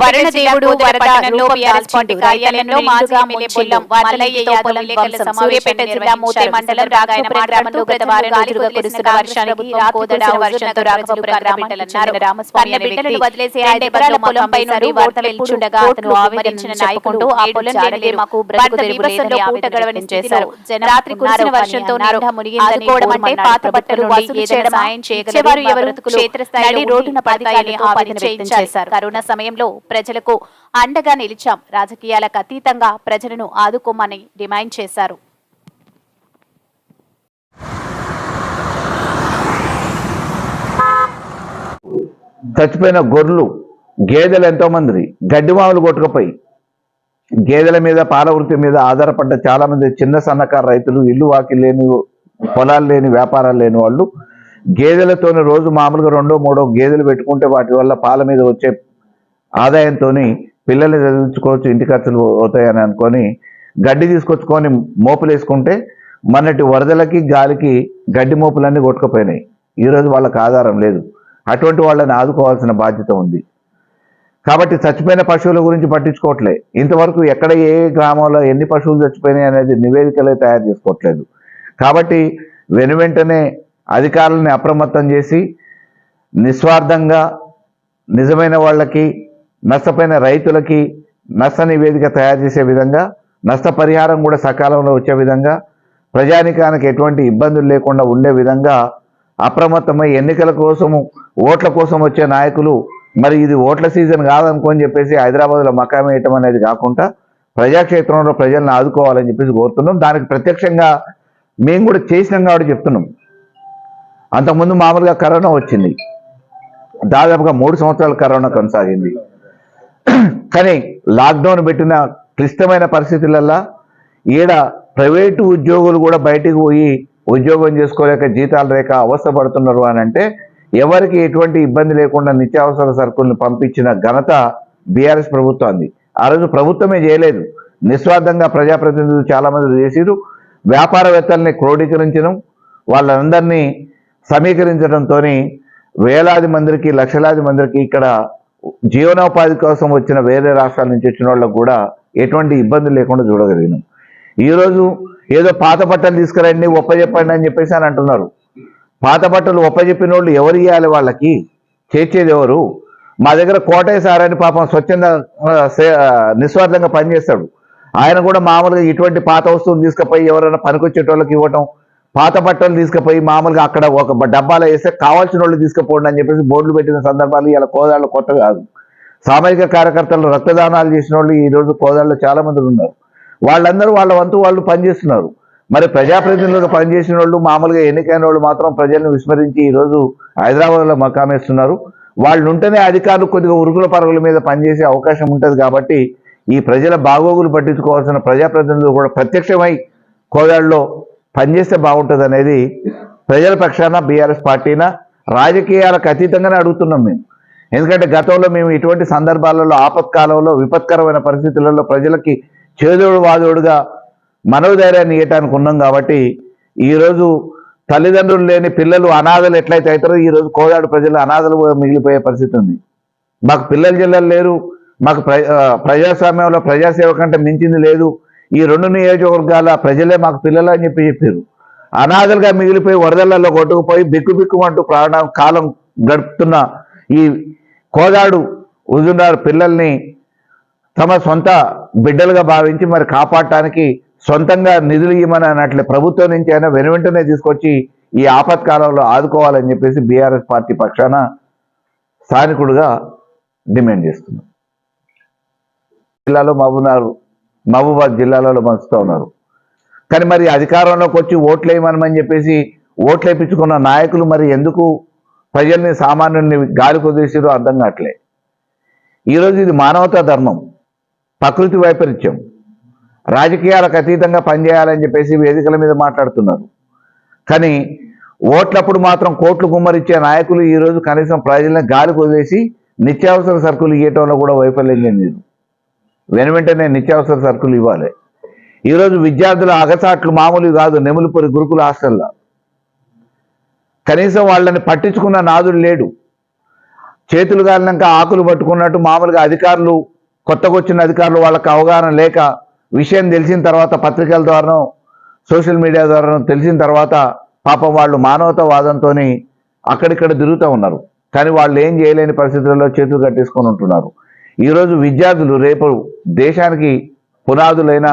వరుణ దేవుడు వరద రూపం దాల్చిండు. రైతన్నలను నిండుగా ముంచిండు. మల్లయ్య యాదవ్ విలేకరుల సూర్యాపేట జిల్లా మోతే మండలం గత వారం రోజులుగా కురుస్తున్న వర్షానికి వర్షంతో అనే వ్యక్తి వదిలేసి ఎకరాల పొలంపై నుండి వెళ్తుండగా అతను చెప్పుకుంటూ ఆ పొలం మాకు చేశారు రాత్రి కురిసిన వర్షంతో నిండా మునిగిందని అంటే పాత బట్టలు వసూలు చేయడం సాయం చేయగలరు ఎవరు క్షేత్రస్థాయి రోడ్డున పడతాయని ఆవేదన వ్యక్తం చేశారు కరోనా సమయంలో ప్రజలకు అండగా నిలిచాం. రాజకీయాలకు అతీతంగా ప్రజలను ఆదుకోమని డిమాండ్ చేశారు. చచ్చిపోయిన గొర్రెలు గేదెలు ఎంతో మంది గడ్డి మామూలు కొట్టుకుపోయి గేదెల మీద పాల వృత్తి మీద ఆధారపడ్డ చాలా మంది చిన్న సన్నకారు రైతులు ఇల్లు వాకి లేని పొలాలు లేని వ్యాపారాలు లేని వాళ్ళు గేదెలతోనే రోజు మామూలుగా రెండో మూడో గేదెలు పెట్టుకుంటే వాటి వల్ల పాల మీద వచ్చే ఆదాయంతో పిల్లల్ని చదివించుకోవచ్చు ఇంటి ఖర్చులు అవుతాయని అనుకొని గడ్డి తీసుకొచ్చుకొని మోపులు వేసుకుంటే మొన్నటి వరదలకి గాలికి గడ్డి మోపులన్నీ కొట్టుకుపోయినాయి. ఈరోజు వాళ్ళకి ఆధారం లేదు. అటువంటి వాళ్ళని ఆదుకోవాల్సిన బాధ్యత ఉంది. కాబట్టి చచ్చిపోయిన పశువుల గురించి పట్టించుకోవట్లే. ఇంతవరకు ఎక్కడ ఏ గ్రామంలో ఎన్ని పశువులు చచ్చిపోయినాయి అనేది నివేదికలే తయారు చేసుకోవట్లేదు. కాబట్టి వెను వెంటనే అధికారులని అప్రమత్తం చేసి నిస్వార్థంగా నిజమైన వాళ్ళకి నష్టపోయిన రైతులకి నష్ట నివేదిక తయారు చేసే విధంగా నష్టపరిహారం కూడా సకాలంలో వచ్చే విధంగా ప్రజానికానికి ఎటువంటి ఇబ్బందులు లేకుండా ఉండే విధంగా అప్రమత్తమై ఎన్నికల కోసము ఓట్ల కోసం వచ్చే నాయకులు మరి ఇది ఓట్ల సీజన్ కాదనుకోని చెప్పేసి హైదరాబాద్లో మకాం వేయటం అనేది కాకుండా ప్రజాక్షేత్రంలో ప్రజలను ఆదుకోవాలని చెప్పేసి కోరుతున్నాం. దానికి ప్రత్యక్షంగా మేము కూడా చేసినాం కాబట్టి చెప్తున్నాం. అంతకుముందు మామూలుగా కరోనా వచ్చింది. దాదాపుగా మూడు సంవత్సరాలు కరోనా కొనసాగింది. కానీ లాక్డౌన్ పెట్టిన క్లిష్టమైన పరిస్థితులల్లో ఈడ ప్రైవేటు ఉద్యోగులు కూడా బయటికి పోయి ఉద్యోగం చేసుకోలేక జీతాలు లేక అవసరపడుతున్నారు అని అంటే ఎవరికి ఎటువంటి ఇబ్బంది లేకుండా నిత్యావసర సరుకుల్ని పంపించిన ఘనత బీఆర్ఎస్ ప్రభుత్వాన్ని ఆ రోజు ప్రభుత్వమే చేయలేదు. నిస్వార్థంగా ప్రజాప్రతినిధులు చాలామంది చేసిరు వ్యాపారవేత్తల్ని క్రోడీకరించడం వాళ్ళందరినీ సమీకరించడంతో వేలాది మందికి లక్షలాది మందికి ఇక్కడ జీవనోపాధి కోసం వచ్చిన వేరే రాష్ట్రాల నుంచి వచ్చిన వాళ్ళకు కూడా ఎటువంటి ఇబ్బంది లేకుండా చూడగలిగినాం. ఈరోజు ఏదో పాత బట్టలు తీసుకురండి ఒప్పజెప్పండి అని చెప్పేసి అని అంటున్నారు. పాత బట్టలు ఒప్పజెప్పిన వాళ్ళు ఎవరు ఇవ్వాలి వాళ్ళకి? చేర్చేది ఎవరు? మా దగ్గర కోటయ్య సార్ అని పాపం స్వచ్ఛంద సే- నిస్వార్థంగా పనిచేస్తాడు. ఆయన కూడా మామూలుగా ఇటువంటి పాత వస్తువులు తీసుకుపోయి ఎవరైనా పనికొచ్చేటోళ్ళకి ఇవ్వటం పాత బట్టలు తీసుకుపోయి మామూలుగా అక్కడ ఒక డబ్బాలో వేస్తే కావాల్సిన వాళ్ళు తీసుకుపోండి అని చెప్పేసి బోర్డులు పెట్టిన సందర్భాలు ఇలా కోదాళ్ళు కొత్త కాదు. సామాజిక కార్యకర్తలు రక్తదానాలు చేసిన వాళ్ళు ఈ రోజు కోదాళ్ళు చాలామంది ఉన్నారు. వాళ్ళందరూ వాళ్ళ వంతు వాళ్ళు పనిచేస్తున్నారు. మరి ప్రజాప్రతినిధులుగా పనిచేసిన వాళ్ళు మామూలుగా ఎన్నికైన వాళ్ళు మాత్రం ప్రజలను విస్మరించి ఈరోజు హైదరాబాద్లో మకామేస్తున్నారు వాళ్ళు ఉంటేనే అధికారులు కొద్దిగా ఉరుకుల పరుగుల మీద పనిచేసే అవకాశం ఉంటుంది కాబట్టి ఈ ప్రజల బాగోగులు పట్టించుకోవాల్సిన ప్రజాప్రతినిధులు కూడా ప్రత్యక్షమై కోదాడులో పనిచేస్తే బాగుంటుంది అనేది ప్రజల పక్షాన బీఆర్ఎస్ పార్టీన? రాజకీయాలకు అతీతంగానే అడుగుతున్నాం మేము. ఎందుకంటే గతంలో మేము ఇటువంటి సందర్భాలలో ఆపత్కాలంలో విపత్కరమైన పరిస్థితులలో ప్రజలకి చేదోడు వాదోడుగా మనోధైర్యాన్ని ఇవ్వటానికి ఉన్నాం కాబట్టి ఈరోజు తల్లిదండ్రులు లేని పిల్లలు అనాథలు ఎట్లయితే అవుతారో ఈరోజు కోదాడు ప్రజలు అనాథలు మిగిలిపోయే పరిస్థితి ఉంది. మాకు పిల్లలు జిల్లలు లేరు మాకు ప్రజాస్వామ్యంలో ప్రజాసేవ కంటే మించింది లేదు. ఈ రెండు నియోజకవర్గాల ప్రజలే మాకు పిల్లలు అని చెప్పి చెప్పారు. అనాథలుగా మిగిలిపోయి వరదలలో కొట్టుకుపోయి బిక్కు బిక్కుమంటూ ప్రాణ కాలం గడుపుతున్న ఈ కోదాడు హుజునార్ పిల్లల్ని తమ సొంత బిడ్డలుగా భావించి మరి కాపాడటానికి సొంతంగా నిధులు ఇవ్వమని అన్నట్లు ప్రభుత్వం నుంచి అయినా వెనువెంటనే తీసుకొచ్చి ఈ ఆపత్కాలంలో ఆదుకోవాలని చెప్పేసి బీఆర్ఎస్ పార్టీ పక్షాన స్థానికుడుగా డిమాండ్ చేస్తున్నాం జిల్లాలో మహబూబ్నగర్ మహబూబాద్ జిల్లాలలో పంచుతూ ఉన్నారు. కానీ మరి అధికారంలోకి వచ్చి ఓట్లు వేయమనమని చెప్పేసి ఓట్లు వేయించుకున్న నాయకులు మరి ఎందుకు ప్రజల్ని సామాన్యుల్ని గాలి కుదిరిసిరో అర్థం కావట్లే. ఈరోజు ఇది మానవతా ధర్మం ప్రకృతి వైపరీత్యం. రాజకీయాలకు అతీతంగా పనిచేయాలని చెప్పేసి వేదికల మీద మాట్లాడుతున్నారు. కానీ ఓట్లప్పుడు మాత్రం కోట్లు గుమ్మరిచ్చే నాయకులు ఈరోజు కనీసం ప్రజలను గాలి వదిలేసి నిత్యావసర సరుకులు ఇవ్వటంలో కూడా వైఫల్యం చెందింది వెను వెంటనే నిత్యావసర సరుకులు ఇవ్వాలి. ఈరోజు విద్యార్థుల అగసాట్లు మామూలు కాదు నెములుపూరి గురుకుల హాస్టల్లో. కనీసం వాళ్ళని పట్టించుకున్న నాదుడు లేడు. చేతులు కాలినాక ఆకులు పట్టుకున్నట్టు మామూలుగా అధికారులు కొత్తగా వచ్చిన అధికారులు వాళ్ళకి అవగాహన లేక విషయం తెలిసిన తర్వాత పత్రికల ద్వారానో సోషల్ మీడియా ద్వారానో తెలిసిన తర్వాత పాపం వాళ్ళు మానవతావాదంతో అక్కడిక్కడ తిరుగుతూ ఉన్నారు. కానీ వాళ్ళు ఏం చేయలేని పరిస్థితుల్లో చేతులు కట్టేసుకొని ఉంటున్నారు. ఈరోజు విద్యార్థులు రేపు దేశానికి పునాదులైన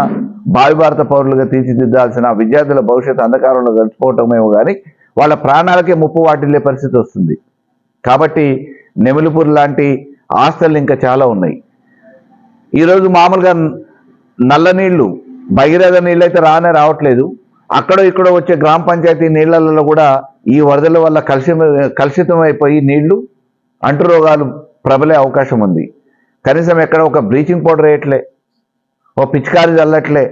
భావి భారత పౌరులుగా తీర్చిదిద్దాల్సిన విద్యార్థుల భవిష్యత్తు అంధకారంలో గడిచిపోవటమేమో కానీ వాళ్ళ ప్రాణాలకే ముప్పు వాటిల్లే పరిస్థితి వస్తుంది. కాబట్టి నెమిలిపూర్ లాంటి ఆస్తులు ఇంకా చాలా ఉన్నాయి. ఈరోజు మామూలుగా నల్ల నీళ్ళు భగీరథ నీళ్ళు అయితే రానే రావట్లేదు. అక్కడ ఇక్కడ వచ్చే గ్రామ పంచాయతీ నీళ్ళలో కూడా ఈ వరదల వల్ల కలుషి కలుషితం అయిపోయి నీళ్ళు అంటు రోగాలు ప్రబలే అవకాశం ఉంది. కనీసం ఎక్కడ ఒక బ్లీచింగ్ పౌడర్ వేయట్లే ఓ పిచికారి చల్లట్లే.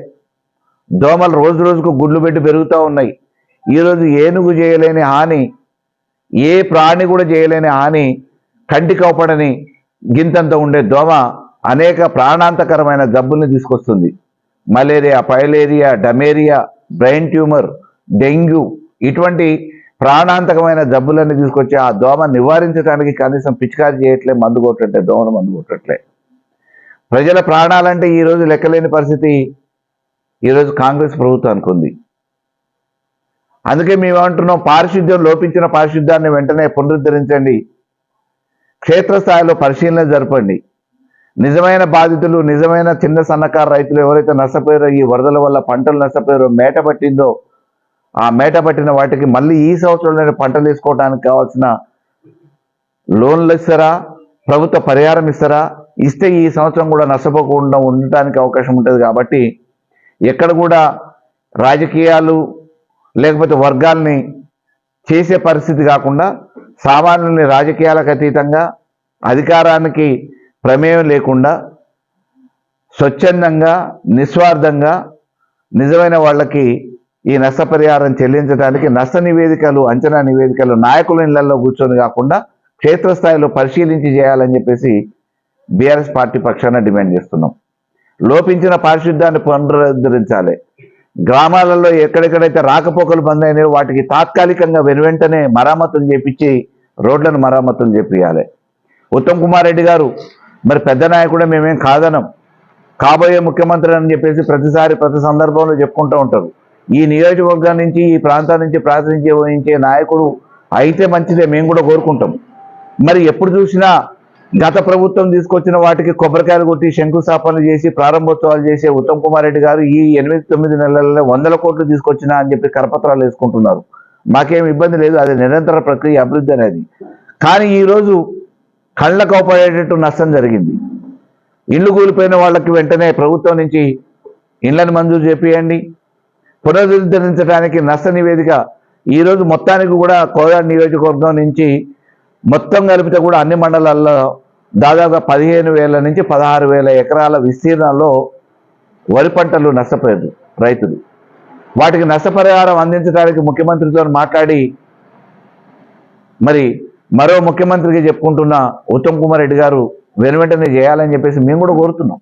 దోమలు రోజు రోజుకు గుడ్లు పెట్టి పెరుగుతూ ఉన్నాయి. ఈరోజు ఏనుగు చేయలేని హాని ఏ ప్రాణి కూడా చేయలేని హాని కంటి కౌపడని గింతంత ఉండే దోమ అనేక ప్రాణాంతకరమైన జబ్బుల్ని తీసుకొస్తుంది. మలేరియా పైలేరియా డమేరియా బ్రెయిన్ ట్యూమర్ డెంగ్యూ ఇటువంటి ప్రాణాంతకమైన జబ్బులన్నీ తీసుకొచ్చి ఆ దోమ నివారించడానికి కనీసం పిచికారి చేయట్లే మందు కొట్టట్లే దోమను మందు కొట్టట్లే. ప్రజల ప్రాణాలంటే ఈరోజు లెక్కలేని పరిస్థితి. ఈరోజు కాంగ్రెస్ ప్రభుత్వం అనుకుంది. అందుకే మేము పారిశుద్ధ్యం లోపించిన పారిశుద్ధ్యాన్ని వెంటనే పునరుద్ధరించండి. క్షేత్రస్థాయిలో పరిశీలన జరపండి. నిజమైన బాధితులు నిజమైన చిన్న సన్నకారు రైతులు ఎవరైతే నష్టపోయారో ఈ వరదల వల్ల పంటలు నష్టపోయారో మేట పట్టిందో ఆ మేట పట్టిన వాటికి మళ్ళీ ఈ సంవత్సరంలోనే పంటలు వేసుకోవడానికి కావాల్సిన లోన్లు ఇస్తారా? ప్రభుత్వ పరిహారం ఇస్తారా? ఇస్తే ఈ సంవత్సరం కూడా నష్టపోకుండా ఉండటానికి అవకాశం ఉంటుంది కాబట్టి ఎక్కడ కూడా రాజకీయాలు లేకపోతే వర్గాల్ని చేసే పరిస్థితి కాకుండా సామాన్యుల్ని రాజకీయాలకు అతీతంగా అధికారానికి ప్రమేయం లేకుండా స్వచ్ఛందంగా నిస్వార్థంగా నిజమైన వాళ్ళకి ఈ నష్టపరిహారం చెల్లించడానికి నష్ట నివేదికలు అంచనా నివేదికలు నాయకుల ఇళ్ళలో కూర్చొని కాకుండా క్షేత్రస్థాయిలో పరిశీలించి చేయాలని చెప్పేసి బీఆర్ఎస్ పార్టీ పక్షాన డిమాండ్ చేస్తున్నాం. లోపించిన పారిశుద్ధ్యాన్ని పునరుద్ధరించాలి. గ్రామాలలో ఎక్కడెక్కడైతే రాకపోకలు బంద్ అయినాయో వాటికి తాత్కాలికంగా వెనువెంటనే మరామతులు చేపించి రోడ్లను మరామతులు చేపించాలి ఉత్తమ్ కుమార్ రెడ్డి గారు మరి పెద్ద నాయకుడే మేమేం కాదనం. కాబోయే ముఖ్యమంత్రి అని చెప్పేసి ప్రతిసారి ప్రతి సందర్భంలో చెప్పుకుంటూ ఉంటారు. ఈ నియోజకవర్గం నుంచి ఈ ప్రాంతాల నుంచి ప్రాతినిధ్యం వహించే నాయకుడు అయితే మంచిదే మేము కూడా కోరుకుంటాం. మరి ఎప్పుడు చూసినా గత ప్రభుత్వం తీసుకొచ్చిన వాటికి కొబ్బరికాయలు కొట్టి శంకుస్థాపనలు చేసి ప్రారంభోత్సవాలు చేసే ఉత్తమ్ కుమార్ రెడ్డి గారు ఈ ఎనిమిది తొమ్మిది నెలల్లో వందల కోట్లు తీసుకొచ్చినా అని చెప్పి కరపత్రాలు వేసుకుంటున్నారు. మాకేం ఇబ్బంది లేదు అది నిరంతర ప్రక్రియ అభివృద్ధి అనేది. కానీ ఈరోజు కళ్ళకు అవపడేటట్టు నష్టం జరిగింది. ఇల్లు కూలిపోయిన వాళ్ళకి వెంటనే ప్రభుత్వం నుంచి ఇళ్ళను మంజూరు చేపియండి. పునరుద్ధరించడానికి నష్ట నివేదిక ఈరోజు మొత్తానికి కూడా కోదాడు నియోజకవర్గం నుంచి మొత్తం కలిపితే కూడా అన్ని మండలాల్లో దాదాపుగా పదిహేను వేల నుంచి పదహారు వేల ఎకరాల విస్తీర్ణంలో వరి పంటలు నష్టపోయారు రైతులు. వాటికి నష్టపరిహారం అందించడానికి ముఖ్యమంత్రితో మాట్లాడి మరి మరో ముఖ్యమంత్రికి చెప్పుకుంటున్న ఉత్తమ్ కుమార్ రెడ్డి గారు వెనువెంటనే చేయాలని చెప్పేసి మేము కూడా కోరుతున్నాం.